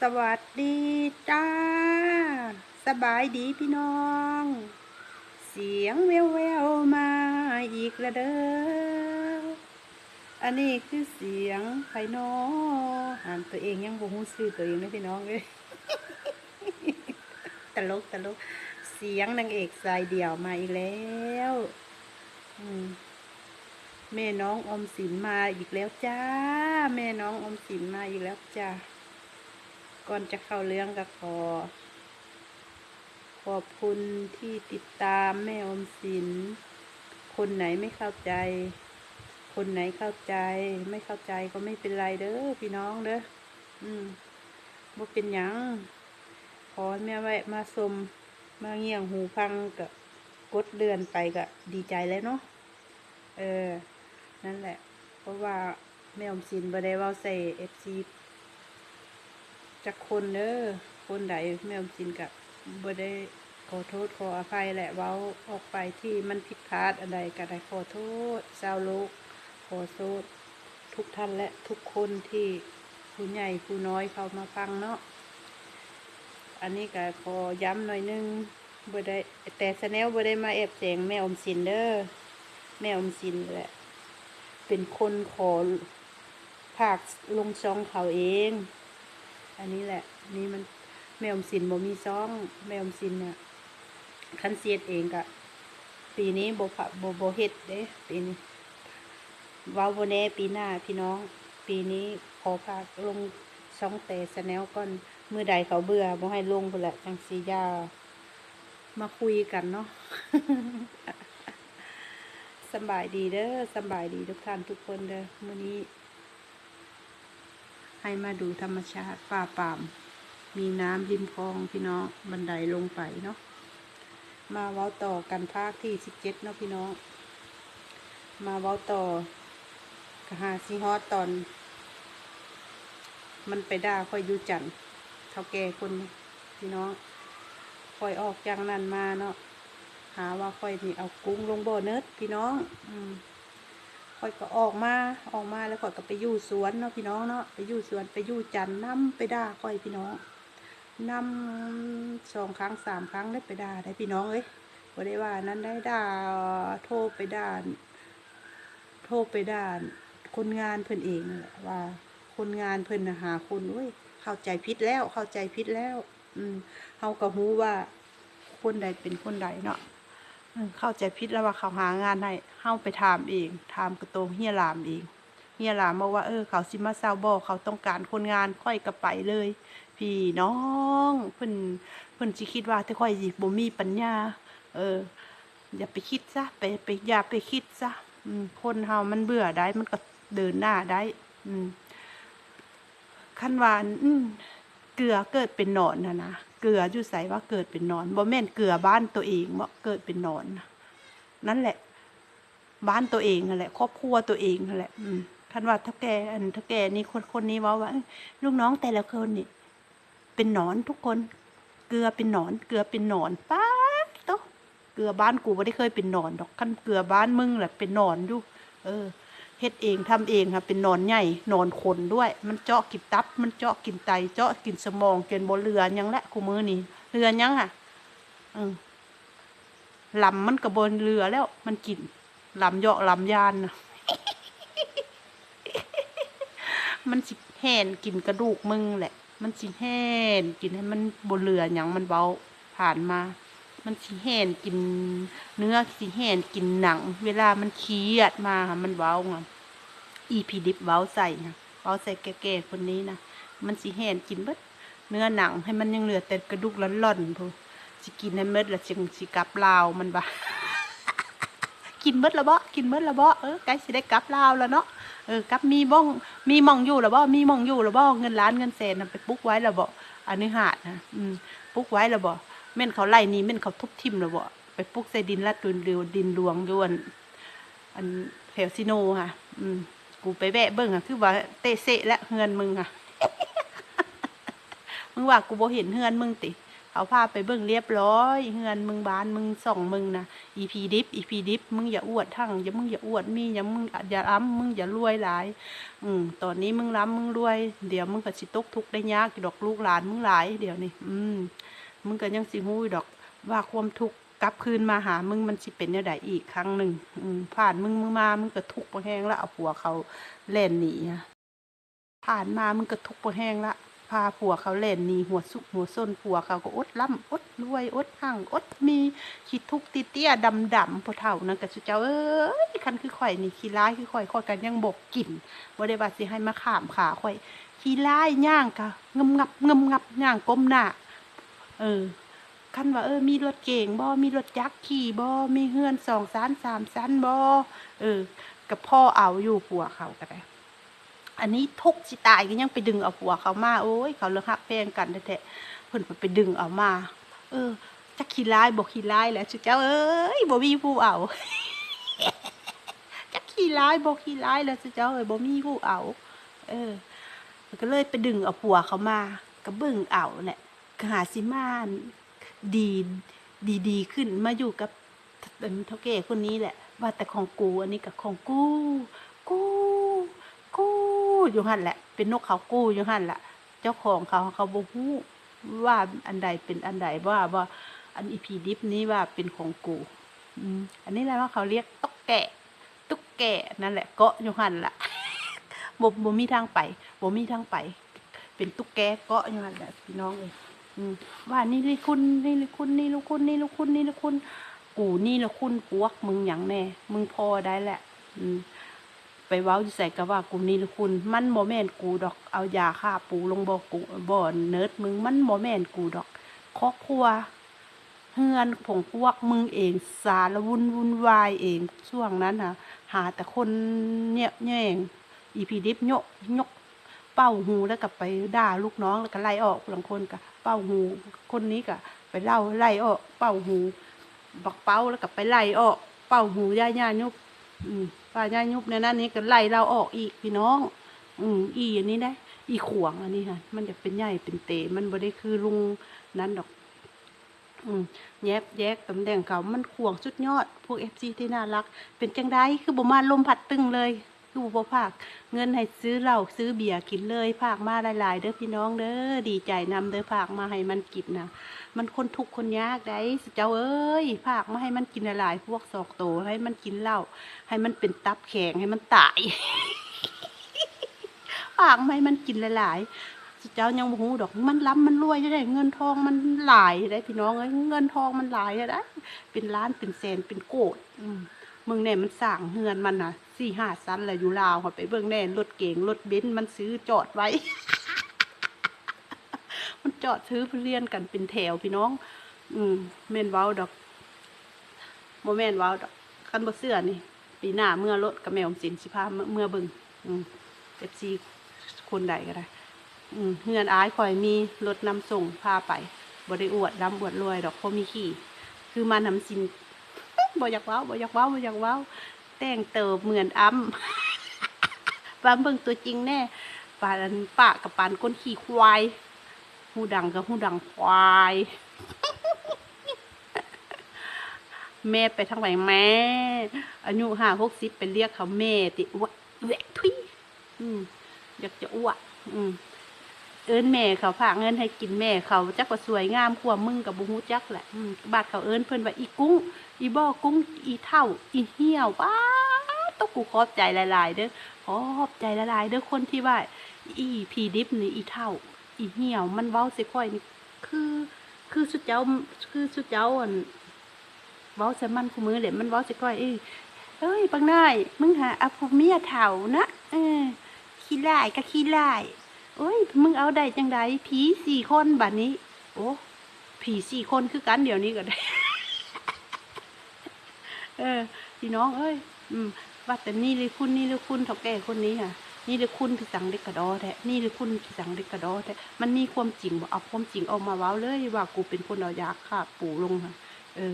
สวัสดีจ้า สบายดีพี่น้อง เสียงแววแววมาอีกแล้วเด้อ อันนี้คือเสียงไผ่นออ่านตัวเองยังบ่ฮู้ชื่อตัวเองเลยพี่น้องเลยตลกตลก เสียงนางเอกสายเดี่ยวมาอีกแล้ว อืม แม่น้องอมสินมาอีกแล้วจ้า แม่น้องอมสินมาอีกแล้วจ้า ก่อนจะเข้าเรื่องก็ขอ ขอบคุณที่ติดตามแม่อมสิน คนไหนไม่เข้าใจ คนไหนเข้าใจ ไม่เข้าใจก็ไม่เป็นไรเด้อพี่น้องเด้อ อืมบ่เป็นหยัง ขอแม่ไว้มาสมมาเงี่ยงหูฟังกับกดเดือนไปก็ดีใจแล้วเนาะ เออ นั่นแหละ เพราะว่าแม่อมสินบ่ได้ว้าใส่เอฟซีจากคนเด้อคนใดแม่อมสินกับบ่ได้ขอโทษขออภัยแหละเว้าออกไปที่มันผิดพลาดอะไรก็ได้ขอโทษชาวโลก ขอโทษทุกท่านและทุกคนที่ผู้ใหญ่ผู้น้อยเขามาฟังเนาะอันนี้ก็ขอย้ำหน่อยนึงบ่ได้แต่สแนลบ่ได้มาแอบแสงแม่อมสินเด้อแม่อมสินแหละ เป็นคนขอภาคลงช่องเขาเอง อันนี้แหละ นี่มันแม่อมสินบ่มีช่องแม่อมสินเนี่ยคันเสียดเองกะปีนี้บ่พะบ่บ่เฮ็ดเด้ปีนี้ว้าบ่แน่ปีหน้าพี่น้อง ปีนี้ขอภาคลงช่องแต่แนลก่อนมือใดเขาเบื่อบ่ให้ลงพุ่นแหละจังสียามาคุยกันเนาะ สบายดีเด้อสบายดีทุกท่านทุกคนเด้อมื้อนี้ ให้มาดูธรรมชาติป่าป่าม มีน้ำริมคลองพี่น้องบันไดลงไปเนาะมาเว้าต่อกันภาคที่สิบเจ็ดเนาะพี่น้อง มาเว้าต่อกหาซีฮอตตอน มันไปด่าค่อยยูจันเท่าแก่คนพี่น้องค่อยออกจากนั้นมาเนาะ หาว่าค่อยนี่เอากุ้งลงบ่อเนิร์ดพี่น้อง อืมค่อยก็ออกมาออกมาแล้วค่อยก็ไปอยู่สวนเนาะพี่น้องเนาะไปอยู่สวนไปอยู่จันน์นํไปด่าค่อยพี่น้องนํสองครั้งสามครั้งได้ไปด่าได้พี่น้องเอ้ยบ่ได้ว่านั้นได้ด่าโทรไปด่าโทรไปด่าคนงานเพิ่นเองนั่นแหละว่า คนงานเพิ่นน่ะหาคนเว้ยเข้าใจผิดแล้วเข้าใจผิดแล้ว อืมเฮาก็ฮู้ว่าคนใดเป็นคนใดเนาะ เข้าใจผิดแล้วว่าเขาหางานให้เข้าไปถามเองถามกระโตงเฮียหลามเองเฮียหลามบอกว่าเออเขาสิมาเซาบอเขาต้องการคนงานค่อยกระไปเลย พี่น้องเพิ่นเพิ่นสิคิดว่าแต่ค่อยสิบ่มีปัญญา เออ อย่าไปคิดซะไปไปอย่าไปคิดซะอืมคนเฮามันเบื่อได้มันก็เดินหน้าได้ อืมขั้นวานอืมเกลือเกิดเป็นหนอนนะนะ เกลืออยู่ใส่ว่าเกิดเป็นนอนบ่แม่นเกลือบ้านตัวเองบ่เกิดเป็นนอน นั่นแหละ บ้านตัวเองนั่นแหละ ครอบครัวตัวเองนั่นแหละ อืมคันว่าถ้าแกอันถ้าแกนี่คนคนนี้ว่าว่าลูกน้องแต่ละคนนี่ เป็นนอนทุกคน เกลือเป็นนอน เกลือเป็นนอนป้าโตเกลือบ้านกูไม่ได้เคยเป็นนอนดอกคันเกลือบ้านมึงแหละเป็นนอนอยู่เออ เฮ็ดเองทำเองค่ะเป็นนอนใหญ่นอนขนด้วย มันเจาะกินตับ มันเจาะกินไต เจาะกินสมองเกินบ่เรือยังและกูมือนี่เรือยังอะอืมลำมันกระบนเรือแล้ว มันกินลำเยาะลำยานนะมันสิแห่นกินกระดูกมึงแหละ มันสิแห่นกินให้มันบนเรืออย่างมันเบาผ่านมา มันสิแห่นกิน เนื้อสิแห่นกินหนัง เวลามันเครียดมาค่ะมันเบาไงอีพีดิบเบาใส่นะเบาใส่แก่ๆคนนี้นะมันสิแห่นกินเบิดเนื้อหนังให้มันยังเหลือแต่กระดูกล่อนๆพูสิกินให้เบิดล้วจึงสิกลับลาวมันบากินเบิดละบ่กินเบิดละบ่เออใกล้สิได้กลับลาวแล้วเนาะเออกลับมีบ้องมีมองอยู่หรือบ่มีมองอยู่หรือบ่เงินล้านเงินแสนน่ะไปปลุกไว้หรือบ่อนนี้หาดนะอืมปลุกไว้หรือบ่ แม่นเขาไล่นี่แม่นเขาทุบทิ่มหรือบ่ไปปลุกใส่ดินลัดดินเดียวดินหลวงยวนอันแถวซิโนค่ะ อืมกูไปแวะเบิ่งอะคือว่าเตะเสะและเฮือนมึงอะมึงว่ากูบ่เห็นเฮือนมึงติเขาพาไปเบิ่งเรียบร้อยเฮือนมึงบ้านมึงส่องมึงนะอีพีดิฟอีพีดิฟมึงอย่าอวดทั้งอย่ามึงอย่าอวดมีอย่ามึงอย่าอ้ำมึงอย่ารวยหลาย อืมตอนนี้มึงล้ำมึงรวย เดี๋ยวมึงก็สิตกทุกข์ได้ยากดอกลูกหลานมึงหลาย เดี๋ยวนี้อืม มึงก็ยังสิฮู้อยู่ดอกว่าความทุกข์กลับคืนมาหา มึงมันสิเป็นแนวใดอีกครั้งหนึ่งผ่านมึงมึงมา มึงก็ทุกข์บ่แห้งแล้วเอาผัวเขาเล่นหนีผ่านมามึงก็ทุกข์บ่แห้งละพาผัวเขาเล่นหนีหัวสุกหัวส้นผัวเขาก็อดล่ำอดรวยอดห่างอดมีคิดทุกข์ติเตี้ยดำดำๆพอเท่านั้นก็สุเจ้าเอ้ยคันคือข่อยนี่ขี้ร้ายคือข่อยข่อยกันยังบกกลิ่นบ่ได้ว่าสิให้มาขามขาข่อยขี้ร้ายย่างกะงำงับงำงับย่างก้มหน้า เออคันว่าเออมีรถเก่งบ่ มีรถจักรขี่บ่ มีเฮือนสองชั้นสามชั้นบ่เออ กับพ่อเอาอยู่ผัวเขาก็ได้ อันนี้ทุกสิตายก็ยังไปดึงเอาผัวเขามาโอ้ยเขาเลิกฮักแพงกันแท้ๆเพิ่นไปดึงเอามา เออจักขี้ร้ายบ่ขี้ร้ายแหล้วสุเจ้าเอ้ยบ่มีผู้เอาจักขี้ร้ายบ่ขี้ร้ายแล้วสุเจ้าเอ้ยบ่มีผู้เอา เออมันก็เลยไปดึงเอาผัวเขามาก็เบิ่งเอาเนี่ย หาสิมานดีดีดีขึ้นมาอยู่กับเท่าแก่คนนี้แหละ ว่าแต่ของกูอันนี้กับของกูกูกูอยู่หันแหละ เป็นนกเขากู้อยู่หันแหละเจ้าของเขาเขาบ่ฮู้ว่าอันใดเป็นอันใดว่าว่าอันอีพีดิฟนี้ว่าเป็นของกู้อันนี้แหละว่าเขาเรียกตุ๊กแกะ ตุ๊กแกะนั่นแหละเกาะอยู่หันละบ่บ่มีทางไปบ่มีทางไป เป็นตุ๊กแกเกาะอยู่นั่นแหละพี่น้องเอ้ย ว่านี่ลิคุณนี่ลิคุณนี่ลิคุณนี่ลิคุณนี่ลิคุณ กูนี่ลิคุณพวกมึงหยังแน่ มึงพอได้แหละ อืมไปเว้าใส่ก็ว่ากูนี่ลิคุณ มันบ่แม่นกูดอกเอายาฆ่าปูลงบ่กูบ่อเนิร์ดมึงมันบ่แม่นกูดอกครอบครัวเฮือนของพวกมึงเองสารวุ่นวุ่นวายเองช่วงนั้นนะหาแต่คนเนี่ยแย่งอีพีดิฟยกยกเป้าหูแล้วก็ไปด่าลูกน้องแล้วก็ไล่ออกบางคนก็ เป้าหู คนนี้ก็ไปเล่าไล่ออกเป้าหู บักเป้าแล้วก็ไปไล่ออกเป้าหูย่าย่ายุบอืมป้าย่ายุบในนั้นนี้ก็ไล่เราออกอีกพี่น้อง อืมอีอันนี้ได้ อีขวงอันนี้ค่ะมันจะเป็นใหญ่เป็นเตมันบ่ได้คือลุงนั้นดอก อืมแยบแยกตำแหน่งเขามันขวงสุดยอด พวกเอฟซีที่น่ารัก เป็นจังได้คือบ่มาลมพัดตึงเลย คือบ่พากเงินให้ซื้อเหล้าซื้อเบียร์กินเลยพากมาหลายๆ เด้อพี่น้องเด้อดีใจนำเด้อพากมาให้มันกินนะมันคนทุกข์คนยากได้เจ้าเอ้ยพากมาให้มันกินหลายๆพวกสอกโตให้มันกินเหล้าให้มันเป็นตับแข็งให้มันตายพากมาให้มันกินหลายเจ้ายังหูดอกมันล้ำมันรวยได้เงินทองมันหลายได้พี่น้องเอ้ยเงินทองมันหลายได้เป็นล้านเป็นแสนเป็นโกดมึงเนี่ยมันสร้างเฮือนมันน่ะ สี่ห้าซันแหละอยู่ลาวหอดไปเบิ่งแน่รถเก๋งรถเบนซ์มันซื้อจอดไว้ มันจอดซื้อเพื่อเรียนกันเป็นแถวพี่น้อง อืมแม่นเว้าดอกโมแม่นเว้าดอกคันบ่เสื้อนี่ ปีหน้าเมื่อรถกับแมวสินสิพาเมื่อเมื่อเบิ่งอืมเอฟซีคนใดก็ได้อืมเฮือนอายคอยมีรถนำส่งพาไปบ่ได้อวดรำอวดรวยดอกพราะมีขี่ คือมานำสินบ่อยากว้าวบ่อยากว้าวบ่อยากว้าว แต่งเติบเหมือนอ้ำปานเบิ่งตัวจริงแน่ปานปะกับปานก้นขี่ควายหูดังกับหูดังควาย แม่ไปทางไหนแม่อายุห้าหกสิบไปเรียกเขาแม่ติอ้วกแหวกทุยอืมอยากจะอ้วกอืมเอิ้นแม่เขาฝากเงินให้กินแม่เขาจักว่าสวยงามกว่ามึงกับบุฮูจักแหละอืมบาดเขาเอิ้นเพิ่นว่าอีกุ้ง อีบ่อกุ้ง อีเท่า อีเหี่ยวว้า กูขอบใจหลายๆเด้อขอบใจหลายๆเด้อคนที่ว่า อีพีดิฟนี่อีเท่า อีเหี่ยว มันเว้าส่ข่อยนี่คือ คือสุดเจ้า คือสุดเจ้าอันเว้าใส่มันคู่มือแหละมันเว้าส่ข่อยเอ้ยเอ้ยปังนายมึงหาอาพวกเมียเฒ่านะเออขี้ร้ายก็ขี้ร้ายโอ้ยมึงเอาได้จังไดผีสี่คนบัดนี้ โอ้ผีสี่คนคือกันเดี๋ยวนี้ก็ได้ เออพี่น้องเอ้ย อืม ว่าแต่นี่เลยคุณนี่เลยคุณเท่าแก่คนนี้ค่ะ นี่เลยคุณที่สั่งเด็กกระดอแท้นี่เลยคุณที่สั่งเด็กกระดอแท้มันมีความจริงบ่เอาความจริงเอามาเว้าเลยว่ากูเป็นคนเอายาฆ่าปูลงค่ะ เออ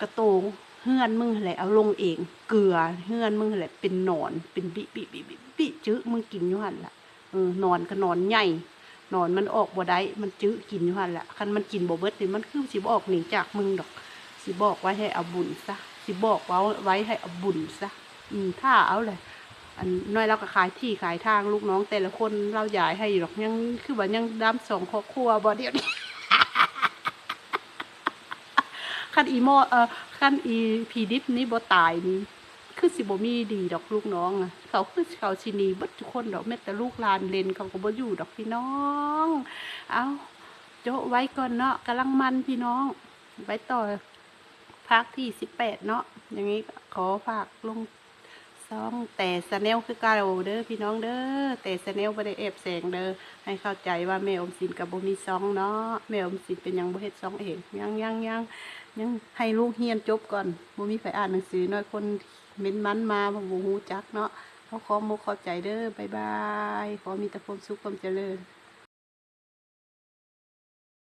กระโตงเฮือนมึงแหละเอาลงเอง เกลือเฮือนมึงแหละเป็นหนอนเป็นบิบิบิบิบิจื้อมึงกินอยู่หันละเออนอนก็นอนใหญ่นอนมันออกบ่ได้มันจื้อกินอยู่หั่นแหละคันมันกินบ่เบิดนี่มันคือสิบออกหนีจากมึงดอก สิบอกไว้ให้เอาบุญซะสิบอกไว้ไว้ให้เอาบุญซะ อืมถ้าเอาเลยอันน้อยเราก็ขายที่ขายทางลูกน้อง แต่ละคนเราย้ายให้อยู่หรอกยังคือว่ายังดำสองครอบครัวบ่เดียวนี้คันอีโมเอ่อคันอีพีดิฟนี่บ่ตายนี่คือสิบ่มีดีดอกลูกน้องอะเขาคือเขาสินีบิดทุกคนดอกแม้แต่ลูกลานเลนเขาก็บ่อยู่ดอกพี่น้อง เอาโจะไว้ก่อนเนาะกำลังมันพี่น้อง ไว้ต่อภาคที่สิบแปดเนาะอย่างนี้ขอฝากลง ซองแต่สแนลคือเกาเด้อพี่น้องเด้อแต่สแนลบ่ได้แอบแสงเด้อให้เข้าใจว่าแม่อมสินกับบ่มีซองเนาะแม่อมสินเป็นยังบ่เฮ็ดซองเองยังยังยังยังให้ลูกเฮียนจบก่อนบ่มีไปอ่านหนังสือน้อยคนเม้นมันมาบ่ฮู้จักเนาะเขาขอมกเข้าใจเด้อบายบายขอมีแต่ความสุขความเจริญ